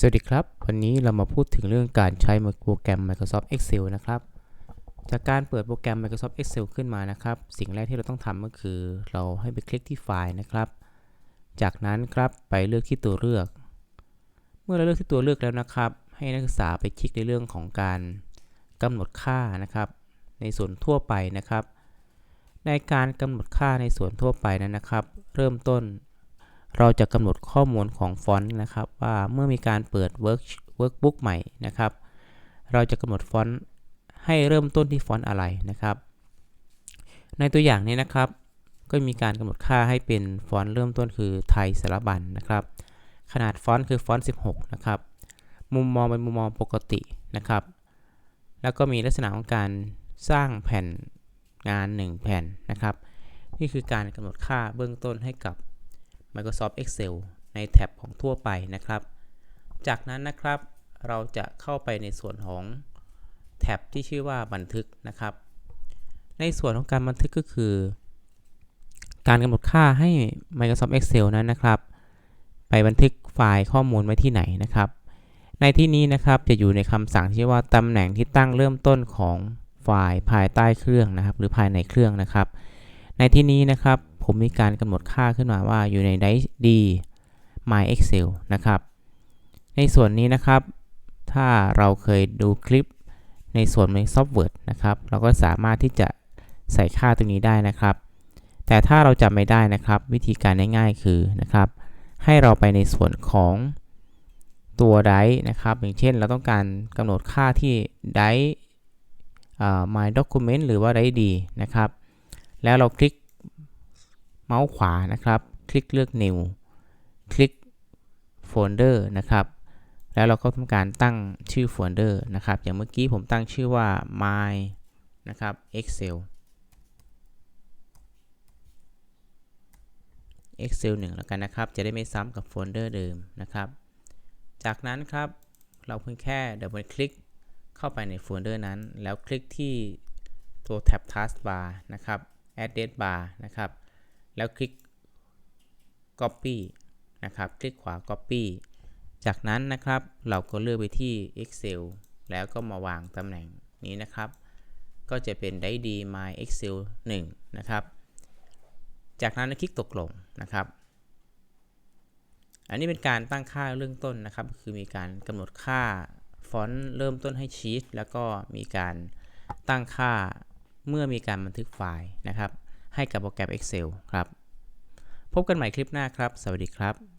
สวัสดีครับ วันนี้เรามาพูดถึงเรื่องการใช้โปรแกรม Microsoft Excel นะครับ จากการเปิดโปรแกรม Microsoft Excel ขึ้นมานะครับ สิ่งแรกที่เราต้องทำก็คือ เราให้ไปคลิกที่ไฟล์นะครับ จากนั้นครับไปเลือกที่ตัวเลือก เมื่อเราเลือกที่ตัวเลือกแล้วนะครับ ให้นักศึกษาไปคลิกในเรื่องของการกำหนดค่านะครับ ในส่วนทั่วไปนะครับ ในการกำหนดค่าในส่วนทั่วไปนั้นนะครับ เริ่มต้น เราจะกำหนดข้อมูลของฟอนต์นะครับว่าเมื่อมีการเปิด work workbook ใหม่นะครับ เราจะกำหนดฟอนต์ให้เริ่มต้นที่ฟอนต์อะไรนะครับ ในตัวอย่างนี้นะครับ ก็มีการกำหนดค่าให้เป็นฟอนต์เริ่มต้นคือไทยสารบัญนะครับ ขนาดฟอนต์คือฟอนต์ 16 นะครับ มุมมองเป็นมุมมองปกตินะครับ แล้วก็มีลักษณะของการสร้างแผ่นงาน 1 แผ่นนะครับ นี่คือการกำหนดค่าเบื้องต้นให้กับ Microsoft Excel ในแท็บของทั่วไปนะครับ จากนั้นนะครับเราจะเข้าไปในส่วนของแท็บที่ชื่อว่าบันทึกนะครับ ในส่วนของการบันทึกก็คือ การกำหนดค่าให้ Microsoft Excel นั้นนะครับ ไปบันทึกไฟล์ข้อมูลไว้ที่ไหนนะครับ ในที่นี้นะครับจะอยู่ในคำสั่งที่ว่าตำแหน่งที่ตั้งเริ่มต้นของไฟล์ภายใต้เครื่องนะครับ หรือภายในเครื่องนะครับ ในที่นี้นะครับ ผมมีการกำหนดค่าขึ้นมาว่าอยู่ใน d my excel นะครับ ในส่วนนี้นะครับ ถ้าเราเคยดูคลิปในส่วนในซอฟต์แวร์นะครับ เราก็สามารถที่จะใส่ค่าตรงนี้ได้นะครับ แต่ถ้าเราจำไม่ได้นะครับ วิธีการง่ายๆคือนะครับ ให้เราไปในส่วนของตัวไดนะครับ อย่างเช่นเราต้องการกำหนดค่าที่ได my document หรือว่าไดดีนะครับ แล้วเราคลิก เมาส์ขวานะครับ คลิกเลือก new คลิกโฟลเดอร์นะครับ แล้วเราก็ทำการตั้งชื่อโฟลเดอร์นะครับ อย่างเมื่อกี้ผมตั้งชื่อว่า my นะครับ excel excel 1 แล้วกันนะครับ จะได้ไม่ซ้ำกับโฟลเดอร์เดิมนะครับ จากนั้นครับ เราเพียงแค่ดับเบิลคลิกเข้าไปในโฟลเดอร์นั้น แล้วคลิกที่ตัวแท็บ taskbar นะครับ address bar นะครับ แล้วคลิก copy นะครับ คลิกขวา copy จากนั้นนะครับเราก็เลือกไปที่ Excel แล้วก็มาวางตำแหน่งนี้นะครับ ก็จะเป็นได้ดี my Excel 1 นะครับ จากนั้นคลิกตกลงนะครับ อันนี้เป็นการตั้งค่าเริ่มต้นนะครับ คือมีการกำหนดค่าฟอนต์เริ่มต้นให้ชีตแล้วก็มีการตั้งค่าเมื่อมีการบันทึกไฟล์นะครับ ให้กับโปรแกรม Excel ครับ พบกันใหม่คลิปหน้าครับ สวัสดีครับ